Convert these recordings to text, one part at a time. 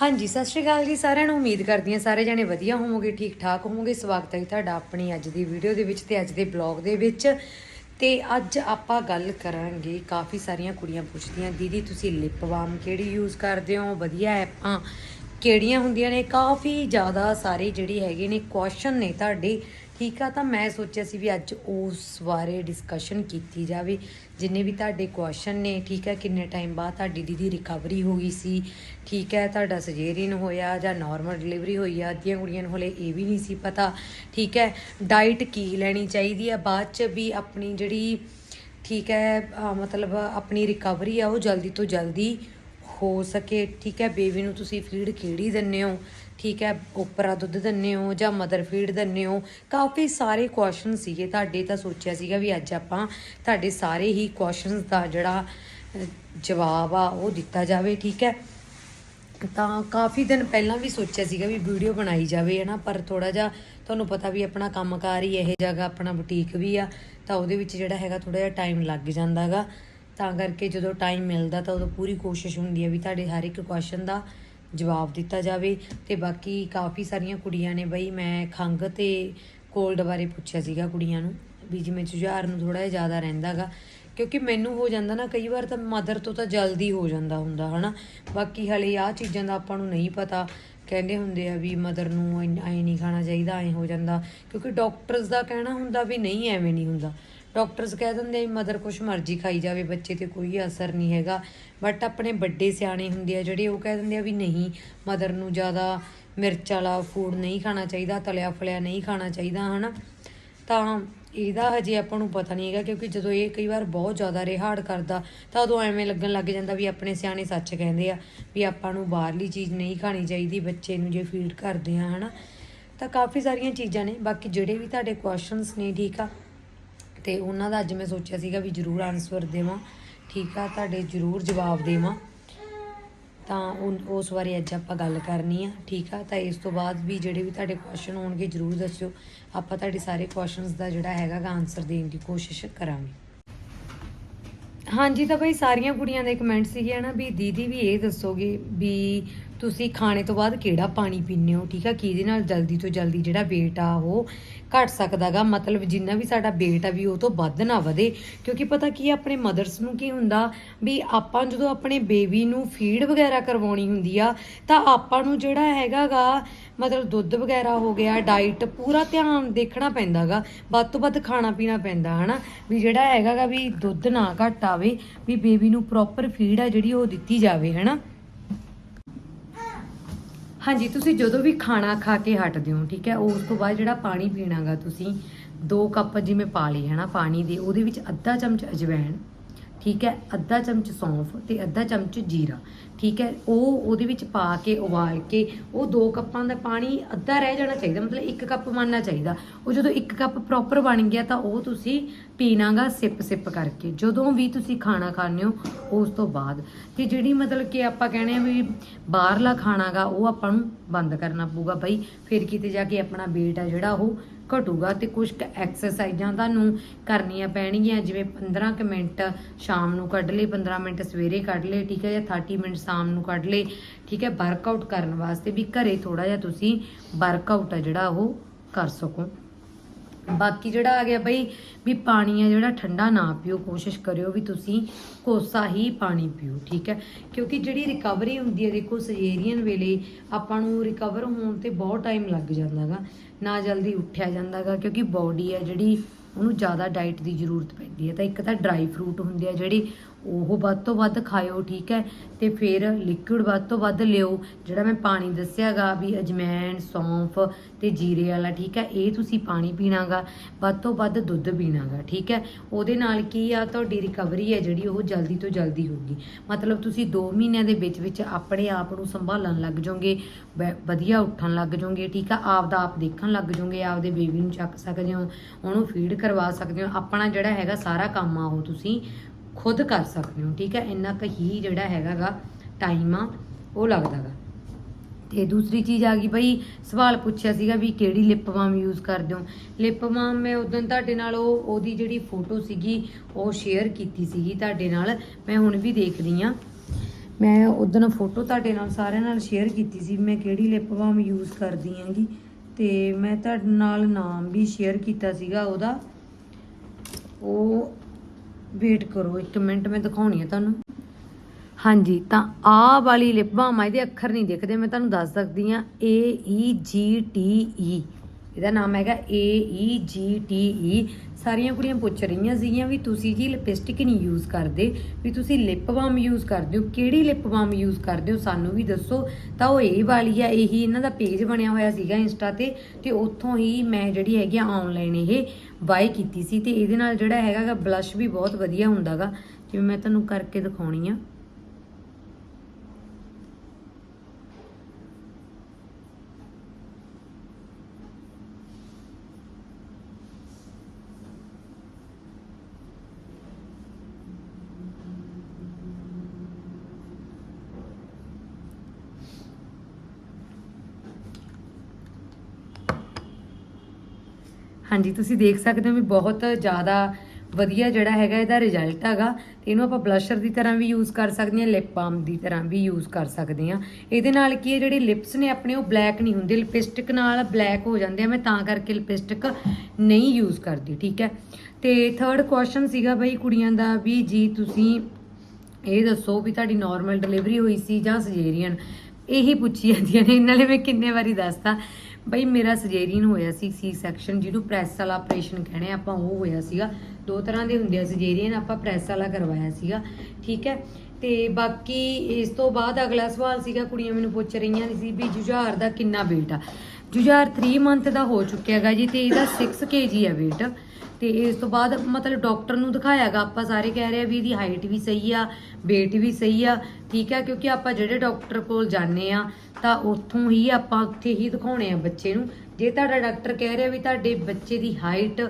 ਹਾਂਜੀ, ਸਤਿ ਸ਼੍ਰੀ ਅਕਾਲ ਜੀ। ਸਾਰਿਆਂ ਨੂੰ ਉਮੀਦ ਕਰਦੀ ਹਾਂ ਸਾਰੇ ਜਣੇ ਵਧੀਆ ਹੋਵੋਗੇ ਠੀਕ ਠਾਕ ਹੋਵੋਗੇ। ਸਵਾਗਤ ਹੈ ਜੀ ਤੁਹਾਡਾ ਆਪਣੀ ਅੱਜ ਦੀ ਵੀਡੀਓ ਦੇ ਵਿੱਚ ਤੇ ਅੱਜ ਦੇ ਬਲੌਗ ਦੇ ਵਿੱਚ। ਤੇ ਅੱਜ ਆਪਾਂ ਗੱਲ ਕਰਾਂਗੇ ਕਾਫੀ ਸਾਰੀਆਂ ਕੁੜੀਆਂ ਪੁੱਛਦੀਆਂ, ਦੀਦੀ, ਤੁਸੀਂ ਲਿਪ ਬਾਮ ਕਿਹੜੀ ਯੂਜ਼ ਕਰਦੇ ਹੋ? ਵਧੀਆ ਐਪਾਂ ਕਿਹੜੀਆਂ ਹੁੰਦੀਆਂ ਨੇ? ਕਾਫੀ ਜ਼ਿਆਦਾ ਸਾਰੇ ਜਿਹੜੇ ਹੈਗੇ ਨੇ ਕੁਐਸਚਨ ਨੇ ਤੁਹਾਡੇ। ਠੀਕ ਆ, ਤਾਂ ਮੈਂ ਸੋਚਿਆ ਸੀ ਵੀ ਅੱਜ ਉਸ ਬਾਰੇ ਡਿਸਕਸ਼ਨ ਕੀਤੀ ਜਾਵੇ। ਜਿੰਨੇ ਵੀ ਤੁਹਾਡੇ ਕੁਐਸਚਨ ਨੇ, ਠੀਕ ਹੈ ਕਿੰਨੇ ਟਾਈਮ ਬਾਅਦ ਤੁਹਾਡੀ ਦੀਦੀ ਰਿਕਵਰੀ ਹੋ ਗਈ ਸੀ, ਠੀਕ ਹੈ ਤੁਹਾਡਾ ਸਜੇਰੀਨ ਹੋਇਆ ਜਾਂ ਨਾਰਮਲ ਡਿਲੀਵਰੀ ਹੋਈ ਆ, ਅੱਧੀਆਂ ਕੁੜੀਆਂ ਨੂੰ ਹਲੇ ਇਹ ਵੀ ਨਹੀਂ ਸੀ ਪਤਾ, ਠੀਕ ਹੈ ਡਾਈਟ ਕੀ ਲੈਣੀ ਚਾਹੀਦੀ ਆ, ਬਾਅਦ ਚ ਵੀ ਆਪਣੀ ਜਿਹੜੀ, ਠੀਕ ਹੈ ਮਤਲਬ ਆਪਣੀ ਰਿਕਵਰੀ ਆ, ਉਹ ਜਲਦੀ ਤੋਂ ਜਲਦੀ ਹੋ ਸਕੇ, ਠੀਕ ਹੈ ਬੇਬੀ ਨੂੰ ਤੁਸੀਂ ਫੀਡ ਕਿਹੜੀ ਦਿੰਦੇ ਹੋ? ਠੀਕ ਹੈ, ਉਪਰਾ ਦੁੱਧ ਦਿੰਦੇ ਹੋ ਜਾਂ ਮਦਰ ਫੀਡ ਦਿੰਦੇ ਹੋ, ਕਾਫੀ ਸਾਰੇ ਕੁਐਸਚਨ ਸੀਗੇ ਤੁਹਾਡੇ, ਤਾਂ ਸੋਚਿਆ ਸੀਗਾ ਵੀ ਅੱਜ ਆਪਾਂ ਤੁਹਾਡੇ ਸਾਰੇ ਹੀ ਕੁਐਸਚਨਸ ਦਾ ਜਿਹੜਾ ਜਵਾਬ ਆ, ਉਹ ਦਿੱਤਾ ਜਾਵੇ, ਠੀਕ ਹੈ। ਤਾਂ ਕਾਫੀ ਦਿਨ ਪਹਿਲਾਂ ਵੀ ਸੋਚਿਆ ਸੀਗਾ ਵੀ ਵੀਡੀਓ ਬਣਾਈ ਜਾਵੇ ਹੈ ਨਾ ਪਰ ਥੋੜਾ ਜਿਹਾ ਤੁਹਾਨੂੰ ਪਤਾ ਵੀ ਆਪਣਾ ਕੰਮਕਾਰ ਹੀ ਇਹ ਜਗ੍ਹਾ ਆਪਣਾ ਬੁਟੀਕ ਵੀ ਆ, ਤਾਂ ਉਹਦੇ ਵਿੱਚ ਜਿਹੜਾ ਹੈਗਾ ਥੋੜਾ ਜਿਹਾ ਟਾਈਮ ਲੱਗ ਜਾਂਦਾਗਾ ਤਾਂ ਕਰਕੇ ਜਦੋਂ ਟਾਈਮ ਮਿਲਦਾ ਤਾਂ ਉਦੋਂ ਪੂਰੀ ਕੋਸ਼ਿਸ਼ ਹੁੰਦੀ ਹੈ ਵੀ ਤੁਹਾਡੇ ਹਰ ਇੱਕ ਕੁਐਸਚਨ ਦਾ ਜਵਾਬ ਦਿੱਤਾ ਜਾਵੇ ਤੇ ਬਾਕੀ ਕਾਫੀ ਸਾਰੀਆਂ ਕੁੜੀਆਂ ਨੇ ਬਈ ਮੈਂ ਖੰਗ ਤੇ ਕੋਲਡ ਬਾਰੇ ਪੁੱਛਿਆ ਸੀਗਾ ਕੁੜੀਆਂ ਨੂੰ ਵੀ ਜਿਵੇਂ ਜੁਝਾਰ ਨੂੰ ਥੋੜਾ ਜਿਹਾ ਜ਼ਿਆਦਾ ਰਹਿੰਦਾਗਾ, ਕਿਉਂਕਿ ਮੈਨੂੰ ਹੋ ਜਾਂਦਾ ਨਾ ਕਈ ਵਾਰ ਤਾਂ ਮਦਰ ਤੋਂ ਤਾਂ ਜਲਦੀ ਹੋ ਜਾਂਦਾ ਹੁੰਦਾ, ਹਨਾ? ਬਾਕੀ ਹਲੇ ਆਹ ਚੀਜ਼ਾਂ ਦਾ ਆਪਾਂ ਨੂੰ ਨਹੀਂ ਪਤਾ। ਕਹਿੰਦੇ ਹੁੰਦੇ ਆ ਵੀ ਮਦਰ ਨੂੰ ਐ ਨਹੀਂ ਖਾਣਾ ਚਾਹੀਦਾ, ਐ ਹੋ ਜਾਂਦਾ। ਕਿਉਂਕਿ ਡਾਕਟਰਸ ਦਾ ਕਹਿਣਾ ਹੁੰਦਾ ਵੀ ਨਹੀਂ ਐਵੇਂ ਨਹੀਂ ਹੁੰਦਾ। ਡਾਕਟਰਸ ਕਹਿ ਦਿੰਦੇ ਮਦਰ ਕੁਛ ਮਰਜ਼ੀ ਖਾਈ ਜਾਵੇ, ਬੱਚੇ ਤੇ ਕੋਈ ਅਸਰ ਨਹੀਂ ਹੈਗਾ। ਬਟ ਆਪਣੇ ਵੱਡੇ ਸਿਆਣੇ ਹੁੰਦੇ ਆ ਜਿਹੜੇ ਉਹ ਕਹਿ ਦਿੰਦੇ ਆ ਵੀ ਨਹੀਂ, ਮਦਰ ਨੂੰ ਜ਼ਿਆਦਾ ਮਿਰਚ ਵਾਲਾ ਫੂਡ ਨਹੀਂ ਖਾਣਾ ਚਾਹੀਦਾ, ਤਲਿਆ ਫਲਿਆ ਨਹੀਂ ਖਾਣਾ ਚਾਹੀਦਾ, ਹਨਾ? ਤਾਂ ਇਹਦਾ ਹਜੇ ਆਪਾਂ ਨੂੰ ਪਤਾ ਨਹੀਂ ਹੈਗਾ ਕਿਉਂਕਿ ਜਦੋਂ ਇਹ ਕਈ ਵਾਰ ਬਹੁਤ ਜ਼ਿਆਦਾ ਰਿਹਾੜ ਕਰਦਾ, ਤਾਂ ਉਦੋਂ ਐਵੇਂ ਲੱਗਣ ਲੱਗ ਜਾਂਦਾ ਵੀ ਆਪਣੇ ਸਿਆਣੇ ਸੱਚ ਕਹਿੰਦੇ ਆ ਵੀ ਆਪਾਂ ਨੂੰ ਬਾਹਰਲੀ ਚੀਜ਼ ਨਹੀਂ ਖਾਣੀ ਚਾਹੀਦੀ, ਬੱਚੇ ਨੂੰ ਜੇ ਫੀਡ ਕਰਦੇ ਆ, ਹਨਾ? ਤਾਂ ਕਾਫੀ ਸਾਰੀਆਂ ਚੀਜ਼ਾਂ ਨੇ। ਬਾਕੀ ਜਿਹੜੇ ਵੀ ਤੁਹਾਡੇ ਕੁਐਸਚਨਸ ਨੇ, ਠੀਕ ਆ? ਤੇ ਉਹਨਾਂ ਦਾ ਅੱਜ ਮੈਂ ਸੋਚਿਆ ਸੀਗਾ ਵੀ ਜ਼ਰੂਰ ਆਨਸਰ ਦੇਵਾਂ। ਠੀਕ ਆ, ਤੁਹਾਡੇ ਜ਼ਰੂਰ ਜਵਾਬ ਦੇਵਾਂ। ਤਾਂ ਉਨ- ਉਸ ਬਾਰੇ ਅੱਜ ਆਪਾਂ ਗੱਲ ਕਰਨੀ ਆ, ਠੀਕ ਆ? ਤਾਂ ਇਸ ਤੋਂ ਬਾਅਦ ਵੀ ਜਿਹੜੇ ਵੀ ਤੁਹਾਡੇ ਕੁਐਸਚਨ ਹੋਣਗੇ, ਜ਼ਰੂਰ ਦੱਸਿਓ। ਆਪਾਂ ਤੁਹਾਡੇ ਸਾਰੇ ਕੁਐਸਚਨਸ ਦਾ ਜਿਹੜਾ ਹੈਗਾ ਗਾ ਆਨਸਰ ਦੇਣ ਦੀ ਕੋਸ਼ਿਸ਼ ਕਰਾਂਗੇ। ਹਾਂਜੀ, ਤਾਂ ਬਈ ਸਾਰੀਆਂ ਕੁੜੀਆਂ ਦੇ ਕਮੈਂਟ ਸੀਗੇ ਨਾ ਵੀ ਦੀਦੀ ਵੀ ਇਹ ਦੱਸੋਗੇ ਵੀ ਤੁਸੀਂ ਖਾਣੇ ਤੋਂ ਬਾਅਦ ਕਿਹੜਾ ਪਾਣੀ ਪੀਂਦੇ ਹੋ? ਠੀਕ ਆ? ਕਿਹਦੇ ਨਾਲ ਜਲਦੀ ਤੋਂ ਜਲਦੀ ਜਿਹੜਾ weight ਆ ਉਹ ਘਟ ਸਕਦਾਗਾ? ਮਤਲਬ ਜਿੰਨਾ ਵੀ ਸਾਡਾ weight ਆ ਵੀ ਉਹ ਤੋਂ ਵੱਧ ਨਾ ਵਧੇ। ਕਿਉਂਕਿ ਪਤਾ ਕੀ ਆ, ਆਪਣੇ ਮਦਰਸ ਨੂੰ ਕੀ ਹੁੰਦਾ ਵੀ ਆਪਾਂ ਜਦੋਂ ਆਪਣੇ ਬੇਬੀ ਨੂੰ ਫੀਡ ਵਗੈਰਾ ਕਰਵਾਉਣੀ ਹੁੰਦੀ ਆ, ਤਾਂ ਆਪਾਂ ਨੂੰ ਜਿਹੜਾ ਹੈਗਾਗਾ, ਮਤਲਬ ਦੁੱਧ ਵਗੈਰਾ ਹੋ ਗਿਆ ਡਾਈਟ ਪੂਰਾ ਧਿਆਨ ਦੇਖਣਾ ਪੈਂਦਾਗਾ। ਵੱਧ ਤੋਂ ਵੱਧ ਖਾਣਾ ਪੀਣਾ ਪੈਂਦਾ, ਹਨਾ? ਵੀ ਜਿਹੜਾ ਹੈਗਾਗਾ ਵੀ ਦੁੱਧ ਨਾ ਘਟ ਆਵੇ, ਵੀ ਬੇਬੀ ਨੂੰ ਪ੍ਰੋਪਰ ਫੀਡ ਆ ਜਿਹੜੀ ਉਹ ਦਿੱਤੀ ਜਾਵੇ, ਹਨਾ? ਹਾਂਜੀ, ਤੁਸੀਂ ਜਦੋਂ ਵੀ ਖਾਣਾ ਖਾ ਕੇ ਹਟਦੇ ਹੋ, ਠੀਕ ਹੈ, ਉਸ ਤੋਂ ਬਾਅਦ ਜਿਹੜਾ ਪਾਣੀ ਪੀਣਾਗਾ ਤੁਸੀਂ 2 ਕੱਪ ਜਿਵੇਂ ਪਾ ਲਏ ਨਾ, ਪਾਣੀ ਦੇ, ਉਹਦੇ ਵਿੱਚ ਅੱਧਾ ਚਮਚ ਅਜਵਾਇਣ ਠੀਕ ਹੈ? ਅੱਧਾ ਚਮਚ ਸੌਂਫ ਤੇ ਅੱਧਾ ਚਮਚ ਜੀਰਾ, ਠੀਕ ਹੈ? ਉਹ ਉਹਦੇ ਵਿੱਚ ਪਾ ਕੇ, ਉਬਾਲ ਕੇ, ਉਹ 2 ਕੱਪਾਂ ਦਾ ਪਾਣੀ ਅੱਧਾ ਰਹਿ ਜਾਣਾ ਚਾਹੀਦਾ, ਮਤਲਬ 1 ਕੱਪ ਬਣਨਾ ਚਾਹੀਦਾ। ਉਹ ਜਦੋਂ 1 ਕੱਪ ਪ੍ਰੋਪਰ ਬਣ ਗਿਆ ਤਾਂ ਉਹ ਤੁਸੀਂ ਪੀਣਾਗਾ ਸਿਪ ਸਿਪ ਕਰਕੇ। ਜਦੋਂ ਵੀ ਤੁਸੀਂ ਖਾਣਾ ਖਾਣੇ ਹੋ, ਉਸ ਤੋਂ ਬਾਅਦ। ਤੇ ਜਿਹੜੀ ਮਤਲਬ ਕਿ ਆਪਾਂ ਕਹਿੰਦੇ ਆ ਵੀ ਬਾਹਰਲਾ ਖਾਣਾਗਾ, ਉਹ ਆਪਾਂ ਨੂੰ ਬੰਦ ਕਰਨਾ ਪਊਗਾ ਬਈ। ਫਿਰ ਕਿਤੇ ਜਾ ਕੇ ਆਪਣਾ weight ਆ ਜਿਹੜਾ ਉਹ ਘਟੂਗਾ ਤੇ ਕੁਝ ਕੁ ਐਕਸਰਸਾਈਜ਼ਾਂ ਤੁਹਾਨੂੰ ਕਰਨੀਆਂ ਪੈਣਗੀਆਂ, ਜਿਵੇਂ 15 ਕੁ ਮਿੰਟ ਸ਼ਾਮ ਨੂੰ ਕੱਢ ਲਏ 15 ਮਿੰਟ ਸਵੇਰੇ ਕੱਢ ਲਏ, ਠੀਕ ਹੈ, ਜਾਂ 30 ਮਿੰਟ ਸ਼ਾਮ ਨੂੰ ਕੱਢ ਲਏ, ਠੀਕ ਹੈ ਵਰਕਆਊਟ ਕਰਨ ਵਾਸਤੇ ਵੀ ਘਰੇ ਥੋੜਾ ਜਿਹਾ ਤੁਸੀਂ ਵਰਕਆਊਟ ਆ ਜਿਹੜਾ ਉਹ ਕਰ ਸਕੋ। ਬਾਕੀ ਜਿਹੜਾ ਆ ਗਿਆ ਬਈ, ਵੀ ਪਾਣੀ ਆ ਜਿਹੜਾ ਠੰਡਾ ਨਾ ਪੀਓ, ਕੋਸ਼ਿਸ਼ ਕਰਿਓ ਵੀ ਤੁਸੀਂ ਕੋਸਾ ਹੀ ਪਾਣੀ ਪੀਓ, ਠੀਕ ਹੈ? ਕਿਉਂਕਿ ਜਿਹੜੀ ਰਿਕਵਰੀ ਹੁੰਦੀ ਹੈ, ਦੇਖੋ ਸਜੇਰੀਅਨ ਵੇਲੇ ਆਪਾਂ ਨੂੰ ਰਿਕਵਰ ਹੋਣ ਤੇ ਬਹੁਤ ਟਾਈਮ ਲੱਗ ਜਾਂਦਾਗਾ ਨਾ ਜਲਦੀ ਉੱਠਿਆ ਜਾਂਦਾਗਾ ਕਿਉਂਕਿ ਬਾਡੀ ਹੈ ਜਿਹੜੀ ਉਹਨੂੰ ਜ਼ਿਆਦਾ ਡਾਈਟ ਦੀ ਜ਼ਰੂਰਤ ਪੈਂਦੀ ਹੈ। ਤਾਂ ਇੱਕ ਤਾਂ ਡਰਾਈ ਫਰੂਟ ਹੁੰਦੇ ਆ ਜਿਹੜੀ ਉਹ ਵੱਧ ਤੋਂ ਵੱਧ ਖਾਇਓ, ਠੀਕ ਹੈ? ਤੇ ਫਿਰ ਲਿਕੁਇਡ ਵੱਧ ਤੋਂ ਵੱਧ ਲਿਓ, ਜਿਹੜਾ ਮੈਂ ਪਾਣੀ ਦੱਸਿਆਗਾ ਵੀ ਅਜਮੈਨ ਸੌਂਫ ਤੇ ਜੀਰੇ ਵਾਲਾ, ਠੀਕ ਹੈ? ਇਹ ਤੁਸੀਂ ਪਾਣੀ ਪੀਣਾਗਾ, ਵੱਧ ਤੋਂ ਵੱਧ ਦੁੱਧ ਪੀਣਾਗਾ, ਠੀਕ ਹੈ? ਉਹਦੇ ਨਾਲ ਕੀ ਆ, ਤੁਹਾਡੀ ਰਿਕਵਰੀ ਹੈ ਜਿਹੜੀ ਉਹ ਜਲਦੀ ਤੋਂ ਜਲਦੀ ਹੋਊਗੀ। ਮਤਲਬ ਤੁਸੀਂ 2 ਮਹੀਨਿਆਂ ਦੇ ਵਿੱਚ ਵਿੱਚ ਆਪਣੇ ਆਪ ਨੂੰ ਸੰਭਾਲਣ ਲੱਗ ਜਾਓਗੇ, ਵ- ਵਧੀਆ ਉੱਠਣ ਲੱਗ ਜਾਓਗੇ, ਠੀਕ ਆ? ਆਪ ਦਾ ਆਪ ਦੇਖਣ ਲੱਗ ਜਾਓਗੇ, ਆਪਦੇ ਬੇਬੀ ਨੂੰ ਚੱਕ ਸਕਦੇ ਹੋ, ਉਹਨੂੰ ਫੀਡ ਕਰਵਾ ਸਕਦੇ ਹੋ, ਆਪਣਾ ਜਿਹੜਾ ਹੈਗਾ ਸਾਰਾ ਕੰਮ ਆ ਉਹ ਤੁਸੀਂ ਖੁਦ ਕਰ ਸਕਦੇ ਹੋ, ਠੀਕ ਹੈ? ਇੰਨਾ ਕੁ ਹੀ ਜਿਹੜਾ ਹੈਗਾਗਾ ਟਾਈਮ ਆ, ਉਹ ਲੱਗਦਾਗਾ। ਤੇ ਦੂਸਰੀ ਚੀਜ਼ ਆ ਗਈ ਬਈ, ਸਵਾਲ ਪੁੱਛਿਆ ਸੀਗਾ ਵੀ ਕਿਹੜੀ ਲਿਪ ਬਾਮ ਯੂਜ਼ ਕਰਦੇ ਹੋ? ਲਿਪ ਬਾਮ ਮੈਂ ਉਦੋਂ ਤੁਹਾਡੇ ਨਾਲ ਉਹ, ਉਹਦੀ ਜਿਹੜੀ ਫੋਟੋ ਸੀਗੀ, ਉਹ ਸ਼ੇਅਰ ਕੀਤੀ ਸੀਗੀ ਤੁਹਾਡੇ ਨਾਲ। ਮੈਂ ਹੁਣ ਵੀ ਦੇਖਦੀ ਆ ਮੈਂ ਉਦੋਂ ਫੋਟੋ ਤੁਹਾਡੇ ਨਾਲ ਸਾਰਿਆਂ ਨਾਲ ਸ਼ੇਅਰ ਕੀਤੀ ਸੀ ਵੀ ਮੈਂ ਕਿਹੜੀ ਲਿਪ ਬਾਮ ਯੂਜ਼ ਕਰਦੀ ਆਂਗੀ ਤੇ ਮੈਂ ਤੁਹਾਡੇ ਨਾਲ ਨਾਮ ਵੀ ਸ਼ੇਅਰ ਕੀਤਾ ਸੀਗਾ ਉਹਦਾ। ਉਹ ਵੇਟ ਕਰੋ, ਇੱਕ ਮਿੰਟ ਮੈਂ ਦਿਖਾਉਣੀ ਆ ਤੁਹਾਨੂੰ। ਹਾਂਜੀ, ਤਾਂ ਆ ਵਾਲੀ ਲਿਪ ਬਾਮ ਆ, ਇਹਦੇ ਅੱਖਰ ਨਹੀਂ ਦਿਖਦੇ, ਮੈਂ ਤੁਹਾਨੂੰ ਦੱਸ ਸਕਦੀ ਆ A E G T E ਇਹਦਾ ਨਾਮ ਹੈਗਾ A E G T E ਸਾਰੀਆਂ ਕੁੜੀਆਂ ਪੁੱਛ ਰਹੀਆਂ ਸੀਗੀਆਂ ਵੀ ਤੁਸੀਂ ਜੀ ਲਿਪਸਟਿਕ ਨਹੀਂ ਯੂਜ਼ ਕਰਦੇ, ਵੀ ਤੁਸੀਂ ਲਿਪ ਬਾਮ ਯੂਜ਼ ਕਰਦੇ ਹੋ, ਕਿਹੜੀ ਲਿਪ ਬਾਮ ਯੂਜ਼ ਕਰਦੇ ਹੋ ਸਾਨੂੰ ਵੀ ਦੱਸੋ। ਤਾਂ ਉਹ ਇਹ ਵਾਲੀ ਆ, ਇਹੀ ਇਹਨਾਂ ਦਾ ਪੇਜ ਬਣਿਆ ਹੋਇਆ ਸੀਗਾ ਇੰਸਟਾ ਤੇ ਤੇ ਉੱਥੋਂ ਹੀ ਮੈਂ ਜਿਹੜੀ ਹੈਗੀ ਆ ਆਨਲਾਈਨ ਇਹ ਬਾਈ ਕੀਤੀ ਸੀ, ਤੇ ਇਹਦੇ ਨਾਲ ਜਿਹੜਾ ਹੈਗਾਗਾ ਬਲਸ਼ ਵੀ ਬਹੁਤ ਵਧੀਆ ਹੁੰਦਾਗਾ। ਜਿਵੇਂ ਮੈਂ ਤੁਹਾਨੂੰ ਕਰਕੇ ਦਿਖਾਉਣੀ ਆ। ਹਾਂਜੀ, ਤੁਸੀਂ ਦੇਖ ਸਕਦੇ ਹੋ ਵੀ ਬਹੁਤ ਜ਼ਿਆਦਾ ਵਧੀਆ ਜਿਹੜਾ ਹੈਗਾ ਇਹਦਾ ਰਿਜ਼ਲਟ ਹੈਗਾ। ਤੇ ਇਹਨੂੰ ਆਪਾਂ ਬਲਸ਼ਰ ਦੀ ਤਰ੍ਹਾਂ ਵੀ ਯੂਜ਼ ਕਰ ਸਕਦੇ ਹਾਂ ਲਿਪ ਬਾਮ ਦੀ ਤਰ੍ਹਾਂ ਵੀ ਯੂਜ਼ ਕਰ ਸਕਦੇ ਹਾਂ। ਇਹਦੇ ਨਾਲ ਕੀ ਹੈ, ਜਿਹੜੇ ਲਿਪਸ ਨੇ ਆਪਣੇ ਉਹ ਬਲੈਕ ਨਹੀਂ ਹੁੰਦੇ ਲਿਪਸਟਿਕ ਨਾਲ ਬਲੈਕ ਹੋ ਜਾਂਦੇ ਆ, ਮੈਂ ਤਾਂ ਕਰਕੇ ਲਿਪਸਟਿਕ ਨਹੀਂ ਯੂਜ਼ ਕਰਦੀ, ਠੀਕ ਹੈ। ਤੇ ਥਰਡ ਕੁਐਸਚਨ ਸੀਗਾ ਬਈ ਕੁੜੀਆਂ ਦਾ ਵੀ, ਜੀ ਤੁਸੀਂ ਇਹ ਦੱਸੋ ਵੀ ਤੁਹਾਡੀ ਨਾਰਮਲ ਡਿਲੀਵਰੀ ਹੋਈ ਸੀ ਜਾਂ ਸਜੇਰੀਅਨ ਇਹੀ ਪੁੱਛੀ ਜਾਂਦੀਆਂ ਨੇ, ਇਹਨਾਂ ਨਾਲੇ ਮੈਂ ਕਿੰਨੇ ਵਾਰੀ ਦੱਸਤਾ। ਬਈ ਮੇਰਾ ਸਜੇਰੀਅਨ ਹੋਇਆ ਸੀ ਸੀ ਸੈਕਸ਼ਨ ਜਿਹਨੂੰ ਪ੍ਰੈਸ ਵਾਲਾ ਆਪਰੇਸ਼ਨ ਕਹਿੰਦੇ ਆਪਾਂ, ਉਹ ਹੋਇਆ ਸੀਗਾ। ਦੋ ਤਰ੍ਹਾਂ ਦੇ ਹੁੰਦੇ ਆ ਸਜੇਰੀਅਨ, ਆਪਾਂ ਪ੍ਰੈਸ ਵਾਲਾ ਕਰਵਾਇਆ ਸੀਗਾ, ਠੀਕ ਹੈ? ਤੇ ਬਾਕੀ ਇਸ ਤੋਂ ਬਾਅਦ ਅਗਲਾ ਸਵਾਲ ਸੀਗਾ, ਕੁੜੀਆਂ ਮੈਨੂੰ ਪੁੱਛ ਰਹੀਆਂ ਸੀ ਵੀ ਜੁਝਾਰ ਦਾ ਕਿੰਨਾ weight ਆ? ਜੁਝਾਰ 3 ਮੰਥ ਦਾ ਹੋ ਚੁੱਕਿਆ ਹੈਗਾ ਜੀ, ਤੇ ਇਹਦਾ 6 kg ਆ weight ਤੇ ਇਸ ਤੋਂ ਬਾਅਦ ਮਤਲਬ ਡਾਕਟਰ ਨੂੰ ਦਿਖਾਇਆਗਾ, ਆਪਾਂ ਸਾਰੇ ਕਹਿ ਰਹੇ ਆ ਵੀ ਇਹਦੀ ਹਾਈਟ ਵੀ ਸਹੀ ਆ, weight ਵੀ ਸਹੀ ਆ, ਠੀਕ ਆ, ਕਿਉਂਕਿ ਆਪਾਂ ਜਿਹੜੇ ਡਾਕਟਰ ਕੋਲ ਜਾਂਦੇ ਆ, ਤਾਂ ਉੱਥੋਂ ਹੀ ਆਪਾਂ ਉੱਥੇ ਹੀ ਦਿਖਾਉਣੇ ਆ ਬੱਚੇ ਨੂੰ। ਜੇ ਤੁਹਾਡਾ ਡਾਕਟਰ ਕਹਿ ਰਿਹਾ ਵੀ ਤੁਹਾਡੇ ਬੱਚੇ ਦੀ ਹਾਈਟ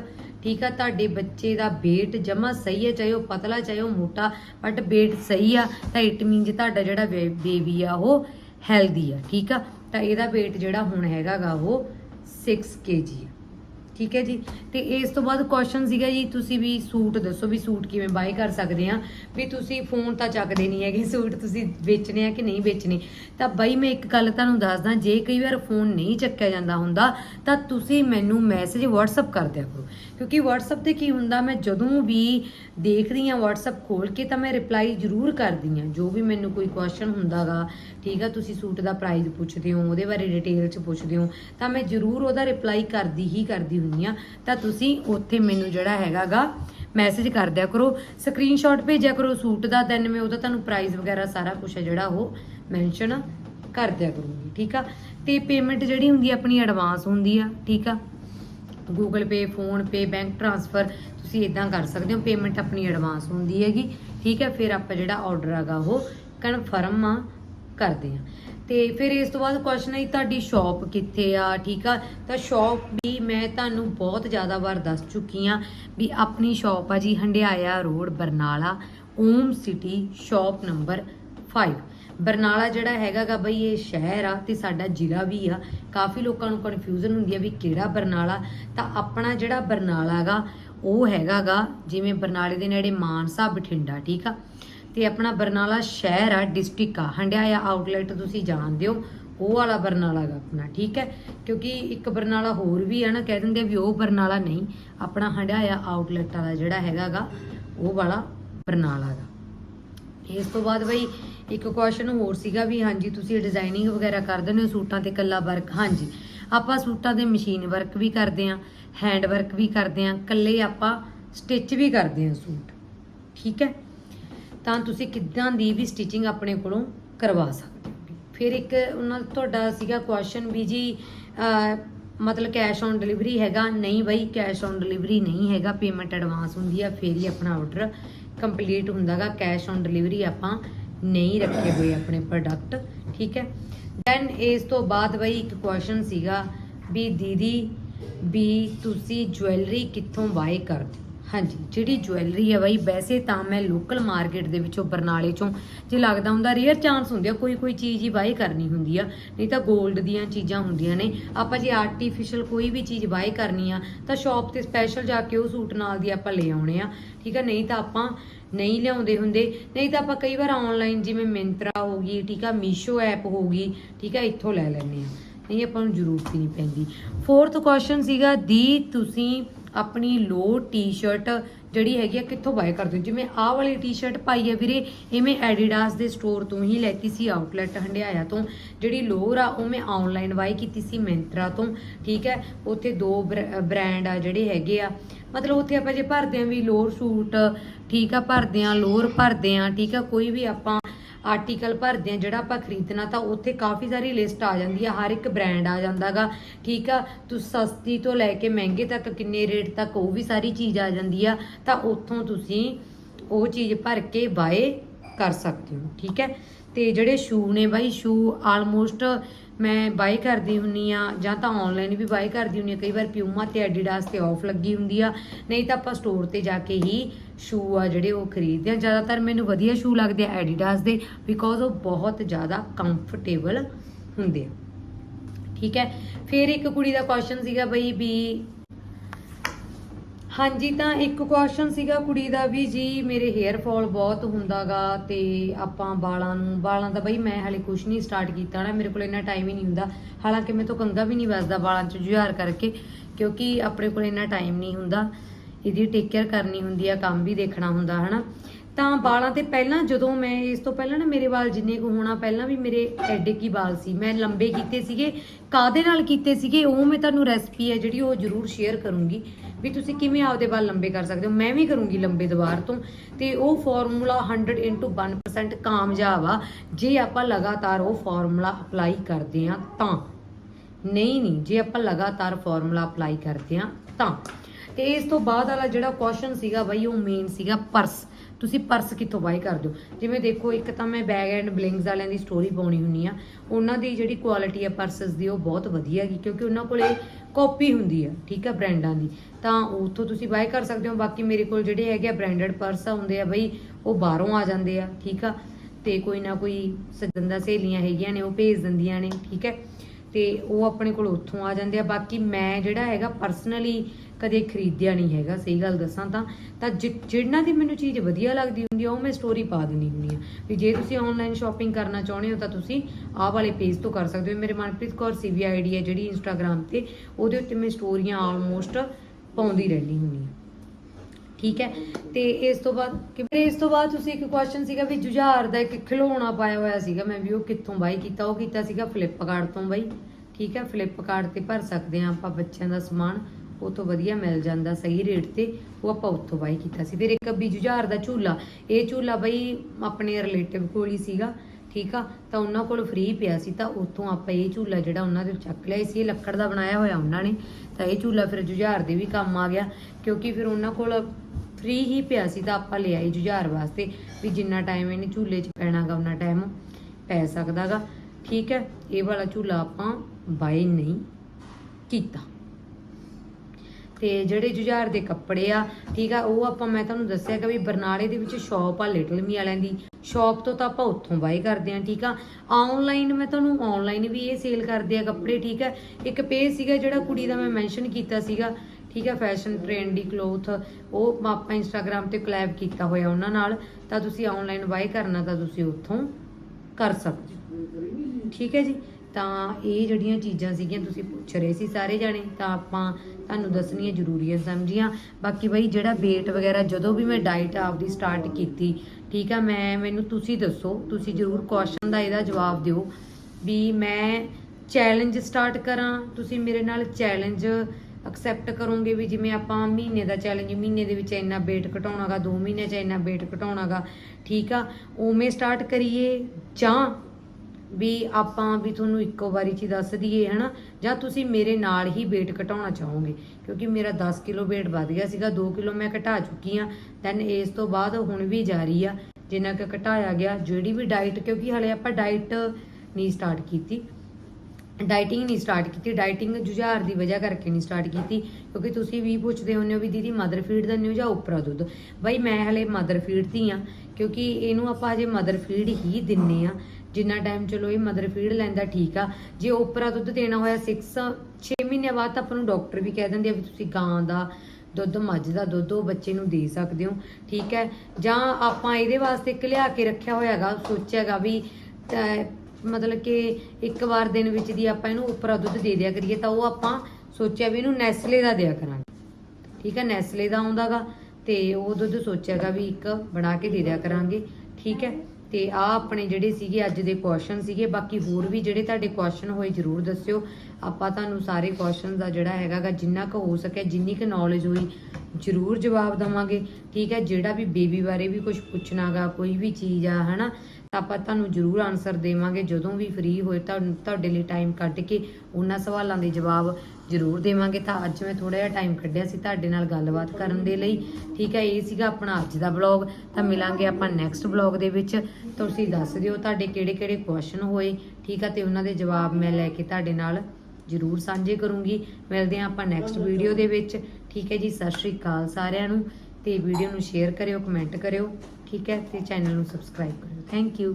ਠੀਕ ਆ, ਤੁਹਾਡੇ ਬੱਚੇ ਦਾ weight ਜਮਾ ਸਹੀ ਹੈ ਚਾਹੇ ਉਹ ਪਤਲਾ, ਚਾਹੇ ਉਹ ਮੋਟਾ ਬਟ weight ਸਹੀ ਆ, ਤਾਂ ਇਟ ਮੀਨਸ ਤੁਹਾਡਾ ਜਿਹੜਾ ਬੇਬੀ ਆ ਉਹ ਹੈਲਦੀ ਆ, ਠੀਕ ਆ? ਤਾਂ ਇਹਦਾ weight ਜਿਹੜਾ ਹੁਣ ਹੈਗਾਗਾ ਉਹ 6 kg ਆ। ਠੀਕ ਹੈ ਜੀ? ਤੇ ਇਸ ਤੋਂ ਬਾਅਦ ਕੁਐਸਚਨ ਸੀਗਾ ਜੀ, ਤੁਸੀਂ ਵੀ ਸੂਟ ਦੱਸੋ ਵੀ ਸੂਟ ਕਿਵੇਂ ਬਾਈ ਕਰ ਸਕਦੇ ਆ ਵੀ ਤੁਸੀਂ ਫੋਨ ਤਾਂ ਚੱਕਦੇ ਨਹੀਂ ਹੈਗੇ, ਸੂਟ ਤੁਸੀਂ ਵੇਚਣੇ ਆ ਕਿ ਨਹੀਂ ਵੇਚਣੇ? ਤਾਂ ਬਾਈ, ਮੈਂ ਇੱਕ ਗੱਲ ਤੁਹਾਨੂੰ ਦੱਸਦਾ, ਜੇ ਕਈ ਵਾਰ ਫੋਨ ਨਹੀਂ ਚੱਕਿਆ ਜਾਂਦਾ ਹੁੰਦਾ, ਤਾਂ ਤੁਸੀਂ ਮੈਨੂੰ ਮੈਸੇਜ WhatsApp ਕਰ ਦਿਆ ਕਰੋ। ਕਿਉਂਕਿ WhatsApp ਤੇ ਕੀ ਹੁੰਦਾ, ਮੈਂ ਜਦੋਂ ਵੀ ਦੇਖਦੀ ਆ WhatsApp ਖੋਲ ਕੇ, ਤਾਂ ਮੈਂ ਰਿਪਲਾਈ ਜ਼ਰੂਰ ਕਰਦੀ ਆ ਜੋ ਵੀ ਮੈਨੂੰ ਕੋਈ ਕੁਐਸਚਨ ਹੁੰਦਾਗਾ, ਠੀਕ ਆ, ਤੁਸੀਂ ਸੂਟ ਦਾ ਪ੍ਰਾਈਸ ਪੁੱਛਦੇ ਹੋ, ਉਹਦੇ ਬਾਰੇ ਡਿਟੇਲ ਚ ਪੁੱਛਦੇ ਹੋ, ਤਾਂ ਮੈਂ ਜ਼ਰੂਰ ਉਹਦਾ ਰਿਪਲਾਈ ਕਰਦੀ ਹੀ ਕਰਦੀ ਹੁੰਦੀ ਆ ਤਾਂ ਤੁਸੀਂ ਉੱਥੇ ਮੈਨੂੰ ਜਿਹੜਾ ਹੈਗਾਗਾ ਮੈਸੇਜ ਕਰ ਦਿਆ ਕਰੋ। ਸਕਰੀਨਸ਼ਾਟ ਭੇਜਿਆ ਕਰੋ, ਸੂਟ ਦਾ ਦੈਨ ਮੈਂ ਉਹਦਾ ਤੁਹਾਨੂੰ ਪ੍ਰਾਈਸ ਵਗੈਰਾ ਸਾਰਾ ਕੁਝ ਹੈ ਜਿਹੜਾ ਉਹ ਮੈਂਸ਼ਨ ਕਰ ਦਿਆ ਕਰੂੰਗੀ, ਠੀਕ ਆ? ਤੇ ਪੇਮੈਂਟ ਜਿਹੜੀ ਹੁੰਦੀ ਆ, ਆਪਣੀ ਐਡਵਾਂਸ ਹੁੰਦੀ ਆ, ਠੀਕ ਆ? Google Pay PhonePe bank transfer ਤੁਸੀਂ ਇਦਾਂ ਕਰ ਸਕਦੇ ਹੋ ਪੇਮੈਂਟ ਆਪਣੀ ਐਡਵਾਂਸ ਹੁੰਦੀ ਹੈਗੀ, ਠੀਕ ਹੈ ਫਿਰ ਆਪਾਂ ਜਿਹੜਾ ਆਰਡਰ ਹੈਗਾ ਉਹ ਕਨਫਰਮ ਆ, ਕਰਦੇ ਆ। ਤੇ ਫਿਰ ਇਸ ਤੋਂ ਬਾਅਦ ਕੁਐਸਚਨ ਹੈ ਤੁਹਾਡੀ ਸ਼ਾਪ ਕਿੱਥੇ ਆ, ਠੀਕ ਆ? ਤਾਂ ਸ਼ਾਪ ਵੀ ਮੈਂ ਤੁਹਾਨੂੰ ਬਹੁਤ ਜ਼ਿਆਦਾ ਵਾਰ ਦੱਸ ਚੁੱਕੀ ਆ ਵੀ ਆਪਣੀ ਸ਼ਾਪ ਆ ਜੀ, Handiaya road, Barnala, Om city shop number 5 Barnala ਜਿਹੜਾ ਹੈਗਾਗਾ ਬਈ, ਇਹ ਸ਼ਹਿਰ ਆ ਤੇ ਸਾਡਾ ਜ਼ਿਲ੍ਹਾ ਵੀ ਆ। ਕਾਫੀ ਲੋਕਾਂ ਨੂੰ ਕਨਫਿਊਜ਼ਨ ਹੁੰਦੀ ਆ ਵੀ ਕਿਹੜਾ ਬਰਨਾਲਾ। ਤਾਂ ਆਪਣਾ ਜਿਹੜਾ ਬਰਨਾਲਾ ਗਾ ਉਹ ਹੈਗਾਗਾ ਜਿਵੇਂ ਬਰਨਾਲੇ ਦੇ ਨੇੜੇ ਮਾਨਸਾ, ਬਠਿੰਡਾ, ਠੀਕ ਆ? ਤੇ ਆਪਣਾ ਬਰਨਾਲਾ ਸ਼ਹਿਰ ਆ ਡਿਸਟ੍ਰਿਕਟ ਆ। ਹੰਡਿਆਇਆ ਆਊਟਲੈਟ ਤੁਸੀਂ ਜਾਣਦੇ ਹੋ, ਉਹ ਵਾਲਾ ਬਰਨਾਲਾ ਗਾ ਆਪਣਾ, ਠੀਕ ਹੈ? ਕਿਉਂਕਿ ਇੱਕ ਬਰਨਾਲਾ ਹੋਰ ਵੀ ਹੈ ਨਾ, ਕਹਿ ਦਿੰਦੇ ਵੀ ਉਹ ਬਰਨਾਲਾ ਨਹੀਂ, ਆਪਣਾ ਹੰਡਿਆਇਆ ਆਊਟਲੈਟ ਵਾਲਾ ਜਿਹੜਾ ਹੈਗਾਗਾ ਉਹ ਵਾਲਾ ਬਰਨਾਲਾ ਗਾ। ਇਸ ਤੋਂ ਬਾਅਦ ਬਈ ਇੱਕ ਕੁਐਸਚਨ ਹੋਰ ਸੀਗਾ ਵੀ ਹਾਂਜੀ, ਤੁਸੀਂ ਡਿਜ਼ਾਈਨਿੰਗ ਵਗੈਰਾ ਕਰ ਦਿੰਦੇ ਹੋ, ਸੂਟਾਂ ਤੇ ਕੱਲਾ ਵਰਕ ਹਾਂਜੀ। ਆਪਾਂ ਸੂਟਾਂ ਦੇ ਮਸ਼ੀਨ ਵਰਕ ਵੀ ਕਰਦੇ ਆਂ ਹੈਂਡ ਵਰਕ ਵੀ ਕਰਦੇ ਆਂ ਕੱਲੇ ਆਪਾਂ ਸਟਿਚ ਵੀ ਕਰਦੇ ਆਂ ਸੂਟ, ਠੀਕ ਹੈ? ਤਾਂ ਤੁਸੀਂ ਕਿੱਦਾਂ ਦੀ ਵੀ ਸਟਿਚਿੰਗ ਆਪਣੇ ਕੋਲੋਂ ਕਰਵਾ ਸਕਦੇ ਹੋ? ਫਿਰ ਇੱਕ ਉਹਨਾਂ ਤੁਹਾਡਾ ਸੀਗਾ ਕੁਐਸਚਨ ਵੀ ਜੀ ਮਤਲਬ ਕੈਸ਼ ਔਨ ਡਿਲੀਵਰੀ ਹੈਗਾ? ਨਹੀਂ ਬਈ ਕੈਸ਼ ਔਨ ਡਿਲੀਵਰੀ ਨਹੀਂ ਹੈਗਾ ਪੇਮੈਂਟ ਐਡਵਾਂਸ ਹੁੰਦੀ ਆ, ਫਿਰ ਹੀ ਆਪਣਾ ਆਰਡਰ ਕੰਪਲੀਟ ਹੁੰਦਾਗਾ ਕੈਸ਼ ਔਨ ਡਿਲੀਵਰੀ ਆਪਾਂ ਨਹੀਂ ਰੱਖੇ ਹੋਏ ਆਪਣੇ ਪ੍ਰੋਡਕਟ ਠੀਕ ਹੈ? ਦੈਨ ਇਸ ਤੋਂ ਬਾਅਦ ਬਈ ਇੱਕ ਕੁਐਸਚਨ ਸੀਗਾ ਵੀ ਦੀਦੀ, ਵੀ ਤੁਸੀਂ ਜੁਐਲਰੀ ਕਿੱਥੋਂ ਬਾਏ ਕਰਦੇ? ਹੋ? ਹਾਂਜੀ, ਜਿਹੜੀ ਜੁਐਲਰੀ ਹੈ ਬਾਈ, ਵੈਸੇ ਤਾਂ ਮੈਂ ਲੋਕਲ ਮਾਰਕੀਟ ਦੇ ਵਿੱਚੋਂ ਬਰਨਾਲੇ ਚੋਂ, ਜੇ ਲੱਗਦਾ ਹੁੰਦਾ ਰੇਅਰ ਚਾਂਸ ਹੁੰਦੇ ਆ, ਕੋਈ ਕੋਈ ਚੀਜ਼ ਹੀ ਬਾਈ ਕਰਨੀ ਹੁੰਦੀ ਆ, ਨਹੀਂ ਤਾਂ 골ਡ ਦੀਆਂ ਚੀਜ਼ਾਂ ਹੁੰਦੀਆਂ ਨੇ। ਆਪਾਂ ਜੇ ਆਰਟੀਫੀਸ਼ੀਅਲ ਕੋਈ ਵੀ ਚੀਜ਼ ਬਾਈ ਕਰਨੀ ਆ, ਤਾਂ ਸ਼ਾਪ ਤੇ ਸਪੈਸ਼ਲ ਜਾ ਕੇ ਉਹ ਸੂਟ ਨਾਲ ਦੀ ਆਪਾਂ ਲੈ ਆਉਣੇ ਆ, ਠੀਕ ਆ? ਨਹੀਂ ਤਾਂ ਆਪਾਂ ਨਹੀਂ ਲਿਆਉਂਦੇ ਹੁੰਦੇ, ਨਹੀਂ ਤਾਂ ਆਪਾਂ ਕਈ ਵਾਰ ਆਨਲਾਈਨ ਜਿਵੇਂ ਮਿੰਤਰਾ ਹੋ ਗਈ, ਠੀਕ ਆ? ਮੀਸ਼ੋ ਐਪ ਹੋ ਗਈ, ਠੀਕ ਆ? ਇੱਥੋਂ ਲੈ ਲੈਂਦੇ ਆ, ਨਹੀਂ ਆਪਾਂ ਨੂੰ ਜ਼ਰੂਰਤ ਹੀ ਨਹੀਂ ਪੈਂਦੀ। ਫੋਰਥ ਕੁਐਸਚਨ ਸੀਗਾ, ਦੀ ਤੁਸੀਂ ਆਪਣੀ ਲੋ ਟੀ-ਸ਼ਰਟ ਜਿਹੜੀ ਹੈਗੀ ਆ, ਕਿੱਥੋਂ ਬਾਏ ਕਰਦੇ ਹੋ? ਜਿਵੇਂ ਆਹ ਵਾਲੀ ਟੀ-ਸ਼ਰਟ ਪਾਈ ਹੈ ਵੀਰੇ ਇਹ ਮੈਂ ਐਡੀਡਾਸ ਦੇ ਸਟੋਰ ਤੋਂ ਹੀ ਲੈਤੀ ਸੀ ਆਊਟਲੈਟ ਹੰਡਿਆਇਆ ਤੋਂ। ਜਿਹੜੀ ਲੋਅਰ ਆ, ਉਹ ਮੈਂ ਆਨਲਾਈਨ ਬਾਏ ਕੀਤੀ ਸੀ ਮਿੰਤਰਾ ਤੋਂ, ਠੀਕ ਹੈ? ਉੱਥੇ ਦੋ ਬ੍ਰਾਂਡ ਆ ਜਿਹੜੇ ਹੈਗੇ ਆ। ਮਤਲਬ ਉੱਥੇ ਆਪਾਂ ਜੇ ਭਰਦੇ ਆ ਵੀ ਲੋਅਰ ਸੂਟ, ਠੀਕ ਆ, ਭਰਦੇ ਆ ਲੋਅਰ ਭਰਦੇ ਆ ਠੀਕ ਆ, ਕੋਈ ਵੀ ਆਪਾਂ ਆਰਟੀਕਲ ਭਰਦੇ ਆ ਜਿਹੜਾ ਆਪਾਂ ਖਰੀਦਣਾ ਤਾਂ ਉੱਥੇ ਕਾਫੀ ਸਾਰੀ ਲਿਸਟ ਆ ਜਾਂਦੀ ਆ, ਹਰ ਇੱਕ ਬ੍ਰਾਂਡ ਆ ਜਾਂਦਾਗਾ। ਠੀਕ ਆ, ਤੁਸੀਂ ਸਸਤੀ ਤੋਂ ਲੈ ਕੇ ਮਹਿੰਗੇ ਤੱਕ ਕਿੰਨੇ ਰੇਟ ਤੱਕ ਉਹ ਵੀ ਸਾਰੀ ਚੀਜ਼ ਆ ਜਾਂਦੀ ਆ, ਤਾਂ ਉੱਥੋਂ ਤੁਸੀਂ ਉਹ ਚੀਜ਼ ਭਰ ਕੇ ਬਾਏ ਕਰ ਸਕਦੇ ਹੋ, ਠੀਕ ਹੈ? ਤੇ ਜਿਹੜੇ ਸ਼ੂ ਨੇ ਬਾਈ ਸ਼ੂ ਆਲਮੋਸਟ ਮੈਂ ਬਾਈ ਕਰਦੀ ਹੁੰਨੀ ਆ, ਜਾਂ ਤਾਂ ਆਨਲਾਈਨ ਵੀ ਬਾਈ ਕਰਦੀ ਹੁੰਨੀ ਆ, ਕਈ ਵਾਰ ਪਿਊਮਾ ਤੇ ਐਡੀਡਾਸ ਤੇ ਆਫ ਲੱਗੀ ਹੁੰਦੀ ਆ, ਨਹੀਂ ਤਾਂ ਆਪਾਂ ਸਟੋਰ ਤੇ ਜਾ ਕੇ ਹੀ ਸ਼ੂ ਆ ਜਿਹੜੇ ਉਹ ਖਰੀਦਦੇ ਆ। ਜ਼ਿਆਦਾਤਰ ਮੈਨੂੰ ਵਧੀਆ ਸ਼ੂ ਲੱਗਦੇ ਆ ਐਡੀਡਾਸ ਦੇ ਬਿਕੋਜ਼ ਉਹ ਬਹੁਤ ਜ਼ਿਆਦਾ ਕੰਫਰਟੇਬਲ ਹੁੰਦੇ ਆ। ਠੀਕ ਹੈ? ਫਿਰ ਇੱਕ ਕੁੜੀ ਦਾ ਕੁਐਸਚਨ ਸੀਗਾ ਬਈ ਵੀ ਹਾਂਜੀ, ਤਾਂ ਇੱਕ ਕੁਐਸਚਨ ਸੀਗਾ ਕੁੜੀ ਦਾ ਵੀ, ਜੀ ਮੇਰੇ ਹੇਅਰ ਫਾਲ ਬਹੁਤ ਹੁੰਦਾਗਾ ਤੇ ਆਪਾਂ ਵਾਲਾਂ ਨੂੰ, ਵਾਲਾਂ ਦਾ ਬਈ ਮੈਂ ਹਲੇ ਕੁਝ ਨਹੀਂ ਸਟਾਰਟ ਕੀਤਾ ਨਾ, ਮੇਰੇ ਕੋਲ ਇੰਨਾ ਟਾਈਮ ਹੀ ਨਹੀਂ ਹੁੰਦਾ। ਹਾਲਾਂਕਿ ਮੇਰੇ ਤੋਂ ਕੰਗਾ ਵੀ ਨਹੀਂ ਵੱਜਦਾ ਵਾਲਾਂ 'ਚ ਜੁਝਾਰ ਕਰਕੇ, ਕਿਉਂਕਿ ਆਪਣੇ ਕੋਲ ਇੰਨਾ ਟਾਈਮ ਨਹੀਂ ਹੁੰਦਾ। ਇਹਦੀ ਟੇਕ ਕੇਅਰ ਕਰਨੀ ਹੁੰਦੀ ਆ, ਕੰਮ ਵੀ ਦੇਖਣਾ ਹੁੰਦਾ, ਹਨਾ? ਤਾਂ ਵਾਲਾਂ ਤੇ ਪਹਿਲਾਂ ਜਦੋਂ ਮੈਂ ਇਸ ਤੋਂ ਪਹਿਲਾਂ ਨਾ ਮੇਰੇ ਵਾਲ ਜਿੰਨੇ ਕੁ ਹੋਣਾ, ਪਹਿਲਾਂ ਵੀ ਮੇਰੇ ਐਡੇ ਕੀ ਵਾਲ ਸੀ। ਮੈਂ ਲੰਬੇ ਕੀਤੇ ਸੀਗੇ ਕਾਦੇ ਨਾਲ ਕੀਤੇ ਸੀਗੇ, ਉਹ ਮੈਂ ਤੁਹਾਨੂੰ ਰੈਸਪੀ ਹੈ ਜਿਹੜੀ ਉਹ ਜ਼ਰੂਰ ਸ਼ੇਅਰ ਕਰੂੰਗੀ, ਵੀ ਤੁਸੀਂ ਕਿਵੇਂ ਆਪਦੇ ਵਾਲ ਲੰਬੇ ਕਰ ਸਕਦੇ ਹੋ। ਮੈਂ ਵੀ ਕਰੂੰਗੀ ਲੰਬੇ ਦੁਬਾਰ ਤੋਂ, ਤੇ ਉਹ ਫਾਰਮੂਲਾ 100 1% ਕਾਮਯਾਬ ਆ। ਜੇ ਆਪਾਂ ਲਗਾਤਾਰ ਉਹ ਫਾਰਮੂਲਾ ਅਪਲਾਈ ਕਰਦੇ ਆ ਤਾਂ। ਨਹੀਂ ਨਹੀਂ, ਜੇ ਆਪਾਂ ਲਗਾਤਾਰ ਫਾਰਮੂਲਾ ਅਪਲਾਈ ਕਰਦੇ ਆ ਤਾਂ। ਤੇ ਇਸ ਤੋਂ ਬਾਅਦ ਵਾਲਾ ਜਿਹੜਾ ਕੁਐਸਚਨ ਸੀਗਾ ਬਈ ਉਹ ਮੇਨ ਸੀਗਾ ਪਰਸ ਤੁਸੀਂ ਪਰਸ ਕਿੱਥੋਂ ਬਾਈ ਕਰਦੇ ਹੋ? ਜਿਵੇਂ ਦੇਖੋ, ਇੱਕ ਤਾਂ ਮੈਂ ਬੈਗ ਐਂਡ ਬਲਿੰਗਸ ਵਾਲਿਆਂ ਦੀ ਸਟੋਰੀ ਪਾਉਣੀ ਹੁੰਨੀ ਆ। ਉਹਨਾਂ ਦੀ ਜਿਹੜੀ ਕੁਆਲਿਟੀ ਆ ਪਰਸਸ ਦੀ, ਉਹ ਬਹੁਤ ਵਧੀਆ ਹੈਗੀ ਕਿਉਂਕਿ ਉਹਨਾਂ ਕੋਲੇ ਕਾਪੀ ਹੁੰਦੀ ਆ, ਠੀਕ ਆ ਬ੍ਰਾਂਡਾਂ ਦੀ। ਤਾਂ ਉੱਥੋਂ ਤੁਸੀਂ ਬਾਈ ਕਰ ਸਕਦੇ ਹੋ। ਬਾਕੀ ਮੇਰੇ ਕੋਲ ਜਿਹੜੇ ਹੈਗੇ ਆ ਬ੍ਰਾਂਡਡ ਪਰਸ ਆਉਂਦੇ ਆ ਬਈ ਉਹ ਬਾਹਰੋਂ ਆ ਜਾਂਦੇ ਆ, ਠੀਕ ਆ। ਤੇ ਕੋਈ ਨਾ ਕੋਈ ਸੱਜਣ ਸਹੇਲੀਆਂ ਹੈਗੀਆਂ ਨੇ, ਉਹ ਭੇਜ ਦਿੰਦੀਆਂ ਨੇ, ਠੀਕ ਹੈ। ਤੇ ਉਹ ਆਪਣੇ ਕੋਲ ਉੱਥੋਂ ਆ ਜਾਂਦੇ ਆ। ਬਾਕੀ ਮੈਂ ਜਿਹੜਾ ਹੈਗਾ ਪਰਸਨਲੀ ਕਦੇ ਖਰੀਦਿਆ ਨਹੀਂ ਹੈਗਾ, ਸਹੀ ਗੱਲ ਦੱਸਾਂ ਤਾਂ। ਤਾਂ ਜਿ- ਜਿਹਨਾਂ ਦੀ ਮੈਨੂੰ ਚੀਜ਼ ਵਧੀਆ ਲੱਗਦੀ ਹੁੰਦੀ ਆ, ਉਹ ਮੈਂ ਸਟੋਰੀ ਪਾ ਦਿੰਦੀ ਹੁੰਦੀ ਆ। ਵੀ ਜੇ ਤੁਸੀਂ ਆਨਲਾਈਨ ਸ਼ਾਪਿੰਗ ਕਰਨਾ ਚਾਹੁੰਦੇ ਹੋ ਤਾਂ ਤੁਸੀਂ ਆਹ ਵਾਲੇ ਪੇਜ ਤੋਂ ਕਰ ਸਕਦੇ ਹੋ। ਮੇਰੇ ਮਨਪ੍ਰੀਤ ਕੌਰ ਸੀਵੀ ਆਈਡੀ ਹੈ ਜਿਹੜੀ ਇੰਸਟਾਗ੍ਰam ਤੇ, ਉਹਦੇ ਉੱਤੇ ਮੈਂ ਸਟੋਰੀਆਂ ਆਲਮੋਸਟ ਪਾਉਂਦੀ ਰਹਿੰਦੀ ਹੁੰਦੀ ਆ। ਠੀਕ ਹੈ? ਤੇ ਇਸ ਤੋਂ ਬਾਅਦ ਕਿ ਇਸ ਤੋਂ ਬਾਅਦ ਤੁਸੀਂ ਇੱਕ ਕੁਐਸਚਨ ਸੀਗਾ ਵੀ ਜੁਝਾਰ ਦਾ ਇੱਕ ਖਿਡੌਣਾ ਪਾਇਆ ਹੋਇਆ ਸੀਗਾ। ਮੈਂ ਵੀ ਉਹ ਕਿੱਥੋਂ ਬਾਈ ਕੀਤਾ? ਉਹ ਕੀਤਾ ਸੀਗਾ ਫਲਿੱਪਕਾਰਟ ਤੋਂ ਬਾਈ। ਠੀਕ ਹੈ? ਫਲਿੱਪਕਾਰਟ ਤੇ ਭਰ ਸਕਦੇ ਆ ਆਪਾਂ ਬੱਚਿਆਂ ਦਾ ਸਮਾਨ। ਉਹ ਵਧੀਆ ਮਿਲ ਜਾਂਦਾ ਸਹੀ ਰੇਟ ਤੇ, ਉਹ ਆਪਾਂ ਉੱਥੋਂ ਬਾਈ ਕੀਤਾ ਸੀ। ਫਿਰ ਇੱਕ ਅੱਬੀ ਜੁਝਾਰ ਦਾ ਝੂਲਾ, ਇਹ ਝੂਲਾ ਬਈ ਆਪਣੇ ਰਿਲੇਟਿਵ ਕੋਲ ਹੀ ਸੀਗਾ, ਠੀਕ ਆ? ਤਾਂ ਉਹਨਾਂ ਕੋਲ ਫ੍ਰੀ ਪਿਆ ਸੀ, ਤਾਂ ਉੱਥੋਂ ਆਪਾਂ ਇਹ ਝੂਲਾ ਜਿਹੜਾ ਉਹਨਾਂ ਦੇ ਚੱਕ ਲਿਆ ਸੀ, ਇਹ ਲੱਕੜ ਦਾ ਬਣਾਇਆ ਹੋਇਆ ਉਹਨਾਂ ਨੇ। ਤਾਂ ਇਹ ਝੂਲਾ ਫਿਰ ਜੁਝਾਰ ਦੇ ਵੀ ਕੰਮ ਆ ਗਿਆ, ਕਿਉਂਕਿ ਫਿਰ ਉਹਨਾਂ ਕੋਲ ਫ੍ਰੀ ਹੀ ਪਿਆ ਸੀ, ਤਾਂ ਆਪਾਂ ਲੈ ਆਏ ਜੁਝਾਰ ਵਾਸਤੇ, ਵੀ ਜਿੰਨਾ ਟਾਈਮ ਇਹਨੇ ਝੂਲੇ 'ਚ ਪੈਣਾਗਾ ਉਹਨਾਂ ਟਾਈਮ ਪੈ ਸਕਦਾਗਾ। ਠੀਕ ਹੈ, ਇਹ ਵਾਲਾ ਝੂਲਾ ਆਪਾਂ ਬਾਏ ਨਹੀਂ ਕੀਤਾ। ਤੇ ਜਿਹੜੇ ਜੁਝਾਰ ਦੇ ਕੱਪੜੇ ਆ, ਠੀਕ ਆ, ਉਹ ਆਪਾਂ ਮੈਂ ਤੁਹਾਨੂੰ ਦੱਸਿਆ ਕਿ ਵੀ ਬਰਨਾਲੇ ਦੇ ਵਿੱਚ ਸ਼ਾਪ ਆ ਲਿਟਲ ਮੀ ਵਾਲਿਆਂ ਦੀ। ਸ਼ਾਪ ਤੋਂ ਤਾਂ ਆਪਾਂ ਉੱਥੋਂ ਬਾਈ ਕਰਦੇ ਆ ਠੀਕ ਆ। ਆਨਲਾਈਨ ਮੈਂ ਤੁਹਾਨੂੰ ਆਨਲਾਈਨ ਵੀ ਇਹ ਸੇਲ ਕਰਦੇ ਆ ਕੱਪੜੇ, ਠੀਕ ਆ। ਇੱਕ ਪੇਜ ਸੀਗਾ ਜਿਹੜਾ ਕੁੜੀ ਦਾ ਮੈਂ ਮੈਂਸ਼ਨ ਕੀਤਾ ਸੀਗਾ, ਠੀਕ ਹੈ ਫੈਸ਼ਨ ਟ੍ਰੈਂਡੀ ਕਲੋਥ ਉਹ ਆਪਾਂ ਇੰਸਟਾਗ੍ਰam ਤੇ ਕੋਲੈਬ ਕੀਤਾ ਹੋਇਆ ਉਹਨਾਂ ਨਾਲ। ਤਾਂ ਤੁਸੀਂ ਆਨਲਾਈਨ ਬਾਈ ਕਰਨਾ ਤਾਂ ਤੁਸੀਂ ਉੱਥੋਂ ਕਰ ਸਕਦੇ ਹੋ। ਠੀਕ ਹੈ ਜੀ? ਤਾਂ ਇਹ ਜਿਹੜੀਆਂ ਚੀਜ਼ਾਂ ਸੀਗੀਆਂ ਤੁਸੀਂ ਪੁੱਛ ਰਹੇ ਸੀ ਸਾਰੇ ਜਾਣੇ, ਤਾਂ ਆਪਾਂ ਤੁਹਾਨੂੰ ਦੱਸਣੀਆਂ ਜ਼ਰੂਰੀ ਹੈ ਸਮਝੀਆਂ। ਬਾਕੀ ਬਈ ਜਿਹੜਾ weight ਵਗੈਰਾ, ਜਦੋਂ ਵੀ ਮੈਂ ਡਾਈਟ ਆਪਦੀ ਸਟਾਰਟ ਕੀਤੀ, ਠੀਕ ਆ, ਮੈਂ, ਮੈਨੂੰ ਤੁਸੀਂ ਦੱਸੋ, ਤੁਸੀਂ ਜ਼ਰੂਰ ਕੁਐਸਚਨ ਦਾ ਇਹਦਾ ਜਵਾਬ ਦਿਓ ਵੀ ਮੈਂ ਚੈਲੰਜ ਸਟਾਰਟ ਕਰਾਂ, ਤੁਸੀਂ ਮੇਰੇ ਨਾਲ ਚੈਲੰਜ ਐਕਸੈਪਟ ਕਰੋਗੇ ਵੀ ਜਿਵੇਂ ਆਪਾਂ ਮਹੀਨੇ ਦਾ ਚੈਲੰਜ ਮਹੀਨੇ ਦੇ ਵਿੱਚ ਇੰਨਾ weight ਘਟਾਉਣਾਗਾ 2 ਮਹੀਨੇ 'ਚ ਇੰਨਾ weight ਘਟਾਉਣਾਗਾ, ਠੀਕ ਆ, ਉਵੇਂ ਸਟਾਰਟ ਕਰੀਏ ਜਾਂ ਵੀ ਆਪਾਂ ਵੀ ਤੁਹਾਨੂੰ ਇੱਕੋ ਵਾਰੀ ਚ ਹੀ ਦੱਸ ਦਈਏ, ਹਨਾ? ਜਾਂ ਤੁਸੀਂ ਮੇਰੇ ਨਾਲ ਹੀ weight ਘਟਾਉਣਾ ਚਾਹੋਗੇ? ਕਿਉਂਕਿ ਮੇਰਾ 10 ਕਿਲੋ weight ਵੱਧ ਗਿਆ ਸੀਗਾ 2 ਕਿਲੋ ਮੈਂ ਘਟਾ ਚੁੱਕੀ ਆ ਦੈਨ ਇਸ ਤੋਂ ਬਾਅਦ ਹੁਣ ਵੀ ਜਾਰੀ ਆ, ਜਿੰਨਾ ਕਿ ਘਟਾਇਆ ਗਿਆ, ਜਿਹੜੀ ਵੀ ਡਾਈਟ ਕਿਉਂਕਿ ਹਲੇ ਆਪਾਂ ਡਾਈਟ ਨਹੀਂ ਸਟਾਰਟ ਕੀਤੀ। ਡਾਈਟਿੰਗ ਨਹੀਂ ਸਟਾਰਟ ਕੀਤੀ ਡਾਈਟਿੰਗ ਜੁਝਾਰ ਦੀ ਵਜ੍ਹਾ ਕਰਕੇ ਨਹੀਂ ਸਟਾਰਟ ਕੀਤੀ। ਕਿਉਂਕਿ ਤੁਸੀਂ ਵੀ ਪੁੱਛਦੇ ਹੁੰਦੇ ਹੋ ਵੀ ਦੀਦੀ ਮਦਰ ਫੀਡ ਦਿੰਦੇ ਹੋ ਜਾਂ ਉਪਰਾ ਦੁੱਧ? ਬਈ ਮੈਂ ਹਲੇ ਮਦਰ ਫੀਡ ਦੀ ਆ ਕਿਉਂਕਿ ਇਹਨੂੰ ਆਪਾਂ ਅਜੇ ਮਦਰ ਫੀਡ ਹੀ ਦਿੰਨੇ ਆ ਜਿੰਨਾ ਟਾਈਮ ਚਲੋ ਇਹ ਮਦਰ ਫੀਡ ਲੈਂਦਾ ਠੀਕ ਆ, ਜੇ ਉਪਰਾ ਦੁੱਧ ਦੇਣਾ ਹੋਇਆ 6 6 ਮਹੀਨੇ ਬਾਅਦ ਤਾਂ ਆਪਾਂ ਨੂੰ ਡਾਕਟਰ ਵੀ ਕਹਿ ਦਿੰਦੇ ਆ ਵੀ ਤੁਸੀਂ ਗਾਂ ਦਾ ਦੁੱਧ, ਮੱਝ ਦਾ ਦੁੱਧ ਉਹ ਬੱਚੇ ਨੂੰ ਦੇ ਸਕਦੇ ਹੋ, ਠੀਕ ਹੈ? ਜਾਂ ਆਪਾਂ ਇਹਦੇ ਵਾਸਤੇ ਇੱਕ ਲਿਆ ਕੇ ਰੱਖਿਆ ਹੋਇਆਗਾ ਸੋਚਿਆਗਾ ਵੀ ਮਤਲਬ ਕਿ ਇੱਕ ਵਾਰ ਦਿਨ ਵਿੱਚ ਦੀ ਆਪਾਂ ਇਹਨੂੰ ਉਪਰਾ ਦੁੱਧ ਦੇ ਦਿਆ ਕਰੀਏ ਤਾਂ ਉਹ ਆਪਾਂ ਸੋਚਿਆ ਵੀ ਇਹਨੂੰ ਨੈਸਲੇ ਦਾ ਦਿਆ ਕਰਾਂਗੇ। ਠੀਕ ਹੈ? ਨੈਸਲੇ ਦਾ ਆਉਂਦਾਗਾ ਤੇ ਉਹ ਦੁੱਧ ਸੋਚਿਆਗਾ ਵੀ ਇੱਕ ਬਣਾ ਕੇ ਦੇ ਦਿਆ ਕਰਾਂਗੇ, ਠੀਕ ਹੈ? ਤੇ ਆ ਆਪਣੇ ਜਿਹੜੇ ਸੀਗੇ ਅੱਜ ਦੇ ਕੁਐਸਚਨ ਸੀਗੇ, ਬਾਕੀ ਹੋਰ ਵੀ ਜਿਹੜੇ ਤੁਹਾਡੇ ਕੁਐਸਚਨ ਹੋਏ ਜਰੂਰ ਦੱਸਿਓ। ਆਪਾਂ ਤੁਹਾਨੂੰ ਸਾਰੇ ਕੁਐਸਚਨ ਦਾ ਜਿਹੜਾ ਹੈਗਾਗਾ, ਜਿੰਨਾ ਕੁ ਹੋ ਸਕੇ ਜਿੰਨੀ ਕੁ ਨੌਲੇਜ ਹੋਈ, ਜਰੂਰ ਜਵਾਬ ਦਵਾਂਗੇ। ਠੀਕ ਹੈ, ਜਿਹੜਾ ਵੀ ਬੇਬੀ ਬਾਰੇ ਵੀ ਕੁਝ ਪੁੱਛਣਾਗਾ, ਕੋਈ ਵੀ ਚੀਜ਼ ਆ, ਹਨਾ? ਤਾਂ ਆਪਾਂ ਤੁਹਾਨੂੰ ਜਰੂਰ ਆਨਸਰ ਦੇਵਾਂਗੇ। ਜਦੋਂ ਵੀ ਫ੍ਰੀ ਹੋਏ ਤੁਹਾਨੂੰ ਤੁਹਾਡੇ ਲਈ ਟਾਈਮ ਕੱਢ ਕੇ ਉਹਨਾਂ ਸਵਾਲਾਂ ਦੇ ਜਵਾਬ ਜਰੂਰ ਦੇਵਾਂਗੇ। ਤਾਂ ਅੱਜ ਮੈਂ ਥੋੜਾ ਜਿਹਾ ਟਾਈਮ ਕੱਢਿਆ ਸੀ ਤੁਹਾਡੇ ਨਾਲ ਗੱਲਬਾਤ ਕਰਨ ਦੇ ਲਈ। ਠੀਕ ਹੈ, ਇਹ ਸੀਗਾ ਆਪਣਾ ਅੱਜ ਦਾ ਬਲੌਗ ਤਾਂ ਮਿਲਾਂਗੇ ਆਪਾਂ ਨੈਕਸਟ ਬਲੌਗ ਦੇ ਵਿੱਚ। ਤੁਸੀਂ ਦੱਸ ਦਿਓ ਤੁਹਾਡੇ ਕਿਹੜੇ ਕਿਹੜੇ ਕੁਐਸਚਨ ਹੋਏ। ਠੀਕ ਹੈ, ਤੇ ਉਹਨਾਂ ਦੇ ਜਵਾਬ ਮੈਂ ਲੈ ਕੇ ਤੁਹਾਡੇ ਨਾਲ ਜਰੂਰ ਸਾਂਝੇ ਕਰੂੰਗੀ। ਮਿਲਦੇ ਹਾਂ ਆਪਾਂ ਨੈਕਸਟ ਵੀਡੀਓ ਦੇ ਵਿੱਚ। ਠੀਕ ਹੈ ਜੀ, ਸਤਿ ਸ਼੍ਰੀ ਅਕਾਲ ਸਾਰਿਆਂ ਨੂੰ। ਤੇ ਵੀਡੀਓ ਨੂੰ ਸ਼ੇਅਰ ਕਰਿਓ ਕਮੈਂਟ ਕਰਿਓ। ਠੀਕ ਹੈ ਤੇ ਚੈਨਲ ਨੂੰ ਸਬਸਕ੍ਰਾਈਬ ਕਰਿਓ ਥੈਂਕ ਯੂ